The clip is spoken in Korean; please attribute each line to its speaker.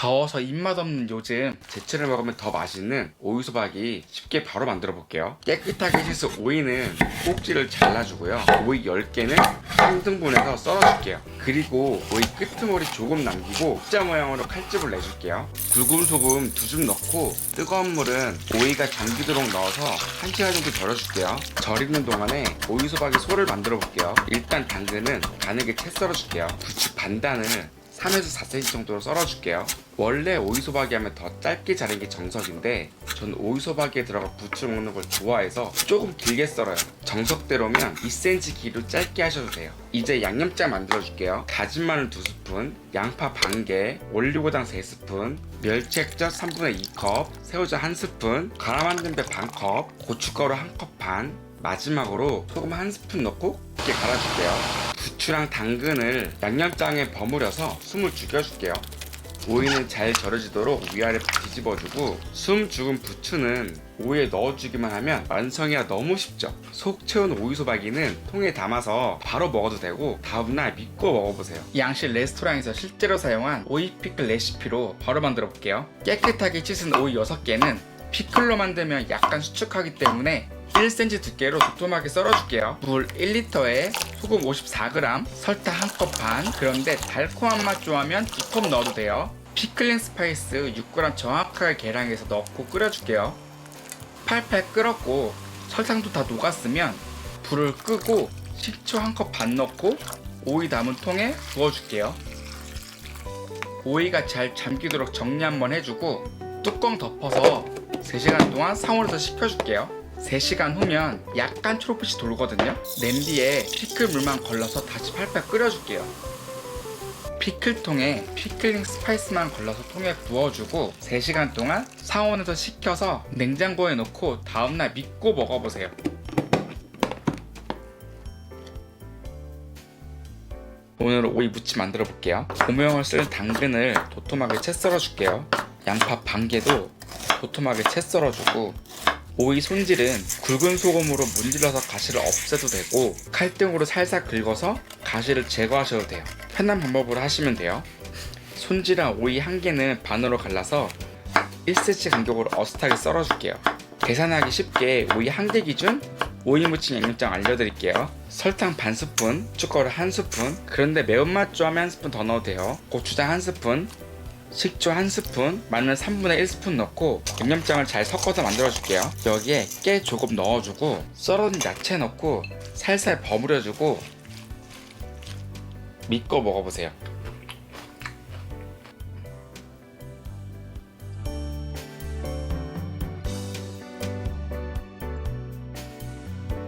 Speaker 1: 더워서 입맛 없는 요즘 제철에 먹으면 더 맛있는 오이소박이 쉽게 바로 만들어 볼게요. 깨끗하게 씻은 오이는 꼭지를 잘라주고요. 오이 10개는 3등분해서 썰어줄게요. 그리고 오이 끄트머리 조금 남기고 자 모양으로 칼집을 내줄게요. 굵은 소금 두 줌 넣고 뜨거운 물은 오이가 잠기도록 넣어서 1시간 정도 절여줄게요. 절이는 동안에 오이소박이 소를 만들어 볼게요. 일단 당근은 가늘게 채 썰어줄게요. 부추 반단을 3에서 4cm 정도로 썰어줄게요. 원래 오이소박이 하면 더 짧게 자른 게 정석인데 전 오이소박이에 들어가 부추 먹는 걸 좋아해서 조금 길게 썰어요. 정석대로면 2cm 길이로 짧게 하셔도 돼요. 이제 양념장 만들어줄게요. 다진 마늘 2스푼, 양파 반개, 올리고당 3스푼, 멸치액젓 3분의 2컵, 새우젓 1스푼, 갈아 만든 배 반컵, 고춧가루 1컵 반, 마지막으로 소금 한 스푼 넣고 이렇게 갈아줄게요. 부추랑 당근을 양념장에 버무려서 숨을 죽여줄게요. 오이는 잘 절여지도록 위아래 뒤집어주고 숨 죽은 부추는 오이에 넣어주기만 하면 완성이라 너무 쉽죠. 속 채운 오이소박이는 통에 담아서 바로 먹어도 되고 다음날 믿고 먹어보세요. 양실 레스토랑에서 실제로 사용한 오이 피클 레시피로 바로 만들어 볼게요. 깨끗하게 씻은 오이 6개는 피클로 만들면 약간 수축하기 때문에 1cm 두께로 도톰하게 썰어줄게요. 물 1리터에 소금 54g, 설탕 1컵 반. 그런데 달콤한 맛 좋아하면 2컵 넣어도 돼요. 피클링 스파이스 6g 정확하게 계량해서 넣고 끓여줄게요. 팔팔 끓었고 설탕도 다 녹았으면 불을 끄고 식초 1컵 반 넣고 오이 담은 통에 부어줄게요. 오이가 잘 잠기도록 정리 한번 해주고 뚜껑 덮어서 3시간 동안 상온에서 식혀줄게요. 3시간 후면 약간 초록빛이 돌거든요. 냄비에 피클 물만 걸러서 다시 팔팔 끓여줄게요. 피클통에 피클링 스파이스만 걸러서 통에 부어주고 3시간 동안 상온에서 식혀서 냉장고에 넣고 다음날 믿고 먹어보세요. 오늘은 오이 무침 만들어 볼게요. 고명을 쓸 당근을 도톰하게 채 썰어 줄게요. 양파 반 개도 도톰하게 채 썰어 주고 오이 손질은 굵은 소금으로 문질러서 가시를 없애도 되고 칼등으로 살살 긁어서 가시를 제거하셔도 돼요. 편한 방법으로 하시면 돼요. 손질한 오이 한 개는 반으로 갈라서 1cm 간격으로 어슷하게 썰어줄게요. 계산하기 쉽게 오이 한 개 기준 오이 무침 양념장 알려드릴게요. 설탕 반 스푼, 고춧가루 한 스푼, 그런데 매운맛 좋아하면 한 스푼 더 넣어도 돼요. 고추장 한 스푼, 식초 한 스푼, 마늘 3분의 1스푼 넣고 양념장을 잘 섞어서 만들어줄게요. 여기에 깨 조금 넣어주고 썰어둔 야채 넣고 살살 버무려주고 믿고 먹어보세요.